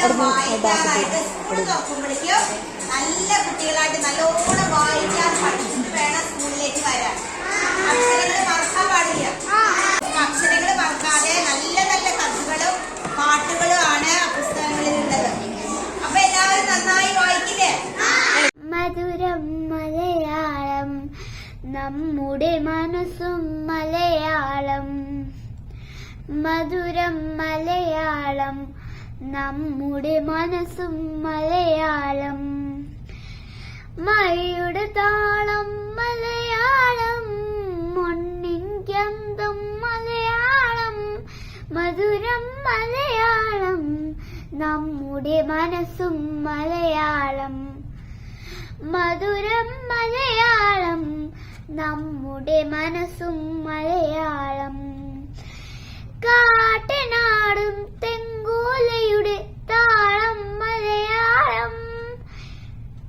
School തുറക്കുമ്പോഴേക്കും നല്ല കുട്ടികളായിട്ട് നല്ലോണം വായിക്കാൻ പഠിച്ചിട്ട് വേണം സ്കൂളിലേക്ക് വരാൻ. അക്ഷരങ്ങൾ മറക്കാൻ പാടില്ല. അക്ഷരങ്ങൾ മറക്കാതെ നല്ല നല്ല കഥകളും പാട്ടുകളും ആണ് പുസ്തകങ്ങളിൽ ഉള്ളത് അപ്പൊ എല്ലാവരും നന്നായി വായിക്കില്ലേ? മധുരം മലയാളം നമ്മുടെ മനസ്സും മലയാളം. മധുരം മലയാളം നമ്മുടെ മനസ്സും മലയാളം. മഴയുടെ താളം മലയാളം മണ്ണിൻ ഗന്ധം മലയാളം മധുരം മലയാളം നമ്മുടെ മനസ്സും മലയാളം. മധുരം മലയാളം നമ്മുടെ മനസ്സും മലയാളം കാട്ടനാടും തെങ്കോലയുടെ താളം മലയാളം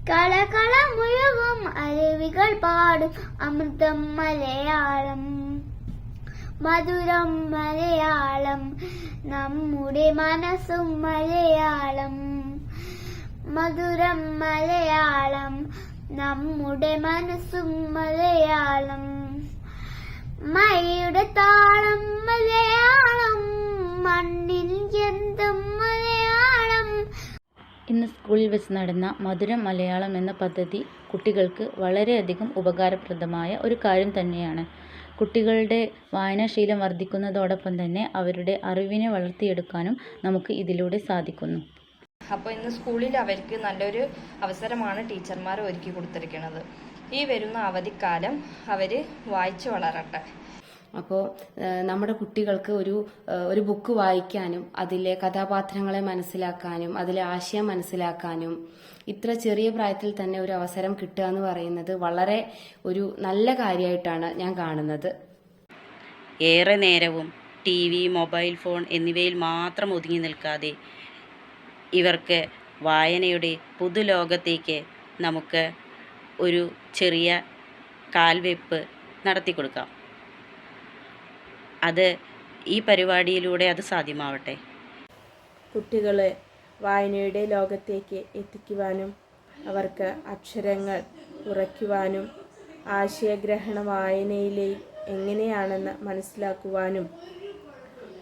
കളകള മുഴുവും അരുവികൾ പാടും. അമൃതം മലയാളം മധുരം മലയാളം നമ്മുടെ മനസ്സും മലയാളം മധുരം മലയാളം നമ്മുടെ മനസ്സും മലയാളം. മഴയുടെ താളം മലയാളം. വെച്ച് നടന്ന മധുരം മലയാളം എന്ന പദ്ധതി കുട്ടികൾക്ക് വളരെയധികം ഉപകാരപ്രദമായ ഒരു കാര്യം തന്നെയാണ്. കുട്ടികളുടെ വായനാശീലം വർദ്ധിക്കുന്നതോടൊപ്പം തന്നെ അവരുടെ അറിവിനെ വളർത്തിയെടുക്കാനും നമുക്ക് ഇതിലൂടെ സാധിക്കുന്നു. അപ്പോൾ ഇന്ന് സ്കൂളിൽ അവർക്ക് നല്ലൊരു അവസരമാണ് ടീച്ചർമാർ ഒരുക്കി കൊടുത്തിരിക്കുന്നത്. ഈ വരുന്ന അവധിക്കാലം അവർ വായിച്ചു വളരട്ടെ. അപ്പോൾ നമ്മുടെ കുട്ടികൾക്ക് ഒരു ഒരു ബുക്ക് വായിക്കാനും അതിലെ കഥാപാത്രങ്ങളെ മനസ്സിലാക്കാനും അതിലെ ആശയം മനസ്സിലാക്കാനും ഇത്ര ചെറിയ പ്രായത്തിൽ തന്നെ ഒരു അവസരം കിട്ടുക എന്ന് പറയുന്നത് വളരെ ഒരു നല്ല കാര്യമായിട്ടാണ് ഞാൻ കാണുന്നത്. ഏറെ നേരവും ടി വി മൊബൈൽ ഫോൺ എന്നിവയിൽ മാത്രം ഒതുങ്ങി നിൽക്കാതെ ഇവർക്ക് വായനയുടെ പുതുലോകത്തേക്ക് നമുക്ക് ഒരു ചെറിയ കാൽവെപ്പ് നടത്തി കൊടുക്കാം അത് ഈ പരിപാടിയിലൂടെ അത് സാധ്യമാവട്ടെ. കുട്ടികളെ വായനയുടെ ലോകത്തേക്ക് എത്തിക്കുവാനും അവർക്ക് അക്ഷരങ്ങൾ ഉറയ്ക്കുവാനും ആശയഗ്രഹണ വായനയിലെ എങ്ങനെയാണെന്ന് മനസ്സിലാക്കുവാനും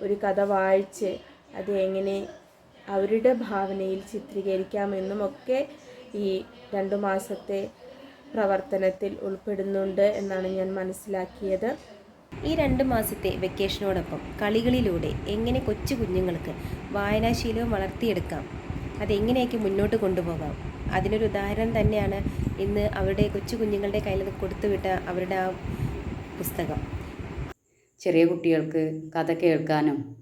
ഒരു കഥ വായിച്ച് അത് എങ്ങനെ അവരുടെ ഭാവനയിൽ ചിത്രീകരിക്കാമെന്നുമൊക്കെ ഈ രണ്ടു മാസത്തെ പ്രവർത്തനത്തിൽ ഉൾപ്പെടുന്നുണ്ട് എന്നാണ് ഞാൻ മനസ്സിലാക്കിയത്. ഈ രണ്ട് മാസത്തെ വെക്കേഷനോടൊപ്പം കളികളിലൂടെ എങ്ങനെ കൊച്ചു കുഞ്ഞുങ്ങൾക്ക് വായനാശീലവും വളർത്തിയെടുക്കാം? അതെങ്ങനെയൊക്കെ മുന്നോട്ട് കൊണ്ടുപോകാം? അതിനൊരു ഉദാഹരണം തന്നെയാണ് ഇന്ന് അവരുടെ കൊച്ചു കുഞ്ഞുങ്ങളുടെ കയ്യിൽ കൊടുത്തുവിട്ട അവരുടെ ആ പുസ്തകം. ചെറിയ കുട്ടികൾക്ക് കഥ കേൾക്കാനും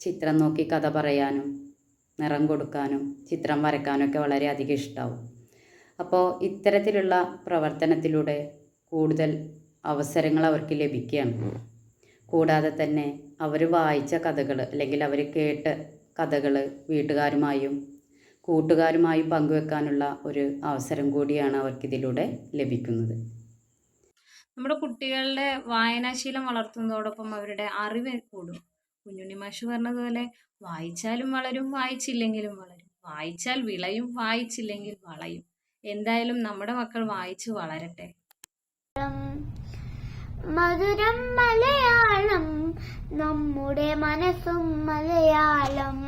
ചിത്രം നോക്കി കഥ പറയാനും നിറം കൊടുക്കാനും ചിത്രം വരയ്ക്കാനൊക്കെ വളരെയധികം ഇഷ്ടമാവും അപ്പോൾ ഇത്തരത്തിലുള്ള പ്രവർത്തനത്തിലൂടെ കൂടുതൽ അവസരങ്ങൾ അവർക്ക് ലഭിക്കുകയാണ്. കൂടാതെ തന്നെ അവർ വായിച്ച കഥകൾ അല്ലെങ്കിൽ അവർ കേട്ട കഥകൾ വീട്ടുകാരുമായും കൂട്ടുകാരുമായും പങ്കുവെക്കാനുള്ള ഒരു അവസരം കൂടിയാണ് അവർക്ക് ഇതിലൂടെ ലഭിക്കുന്നത്. നമ്മുടെ കുട്ടികളുടെ വായനാശീലം വളർത്തുന്നതോടൊപ്പം അവരുടെ അറിവ് കൂടും. കുഞ്ഞുണ്ണി മാഷ് പറഞ്ഞതുപോലെ വായിച്ചാലും വളരും വായിച്ചില്ലെങ്കിലും വളരും. വായിച്ചാൽ വിളയും വായിച്ചില്ലെങ്കിൽ വളയും. എന്തായാലും നമ്മുടെ മക്കൾ വായിച്ച് വളരട്ടെ. മധുരം മലയാളം നമ്മുടെ മനസ്സും മലയാളം.